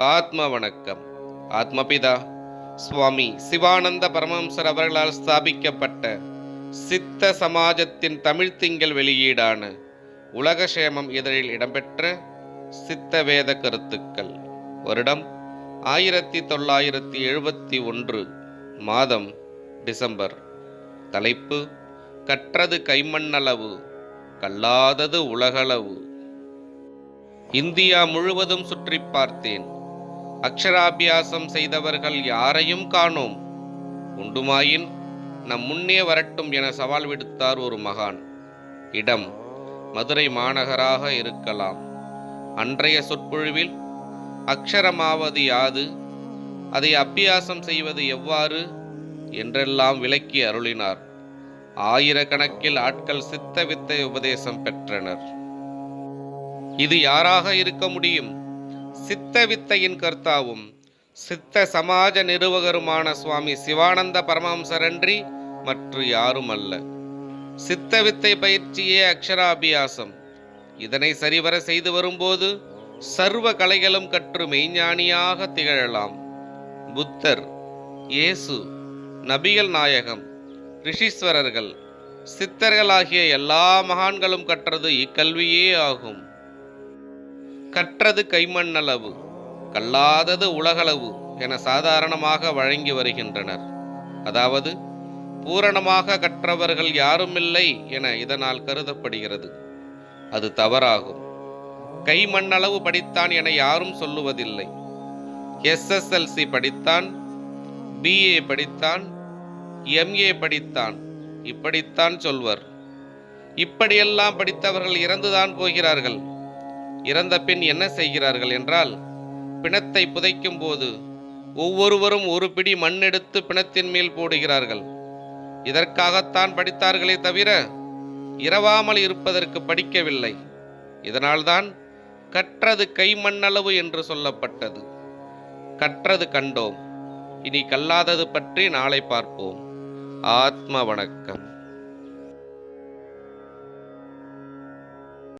ஆத்ம வணக்கம் ஆத்மபிதா சுவாமி சிவானந்த பரமஹம்சர் அவர்களால் ஸ்தாபிக்கப்பட்ட சித்த சமாஜத்தின் தமிழ் திங்கள் வெளியீடான உலகசேமம் இதழில் இடம்பெற்ற சித்த வேத கருத்துக்கள். வருடம் ஆயிரத்தி தொள்ளாயிரத்தி எழுபத்தி ஒன்று மாதம் டிசம்பர். தலைப்பு கற்றது கைமண்ணளவு கல்லாதது உலகளவு. இந்தியா முழுவதும் சுற்றி பார்த்தேன். அக்ஷராபியாசம் செய்தவர்கள் யாரையும் காணோம். உண்டுமாயின் நம் முன்னே வரட்டும் என சவால் விடுத்தார் ஒரு மகான். இடம் மதுரை மாநகராக இருக்கலாம். அன்றைய சொற்பொழிவில் அக்ஷரமாவது யாது? அதை அபியாசம் செய்வது எவ்வாறு? என்றெல்லாம் விளக்கி அருளினார். ஆயிரக்கணக்கில் ஆட்கள் சித்த வித்தை உபதேசம் பெற்றனர். இது யாராக இருக்க முடியும்? சித்த வித்தையின் கர்த்தாவும் சித்த சமாஜ நிறுவகருமான சுவாமி சிவானந்த பரமஹம்சரன்றி மற்ற யாரும் அல்ல சித்த வித்தை பயிற்சியே அக்ஷராபியாசம். இதனை சரிவர செய்து வரும்போது சர்வ கலைகளும் கற்று மெய்ஞானியாக திகழலாம். புத்தர் இயேசு நபிகள் நாயகம் ரிஷீஸ்வரர்கள் சித்தர்களாகிய எல்லா மகான்களும் கற்றது இக்கல்வியே ஆகும். கற்றது கைமண்ணளவு கல்லாதது உலகளவு என சாதாரணமாக வழங்கி வருகின்றனர். அதாவது பூரணமாக கற்றவர்கள் யாருமில்லை என இதனால் கருதப்படுகிறது. அது தவறாகும். கைமண்ணளவு படித்தான் என யாரும் சொல்லுவதில்லை. எஸ்எஸ்எல்சி படித்தான் பிஏ படித்தான் எம்ஏ படித்தான் இப்படித்தான் சொல்வர். இப்படியெல்லாம் படித்தவர்கள் இறந்துதான் போகிறார்கள். இறந்த பின் என்ன செய்கிறார்கள் என்றால் பிணத்தை புதைக்கும் போது ஒவ்வொருவரும் ஒரு பிடி மண் எடுத்து பிணத்தின் மேல் போடுகிறார்கள். இதற்காகத்தான் படித்தார்களே தவிர இரவாமல் இருப்பதற்கு படிக்கவில்லை. இதனால்தான் கற்றது கைமண்ணளவு என்று சொல்லப்பட்டது. கற்றது கண்டோம். இனி கல்லாதது பற்றி நாளை பார்ப்போம். ஆத்ம வணக்கம்.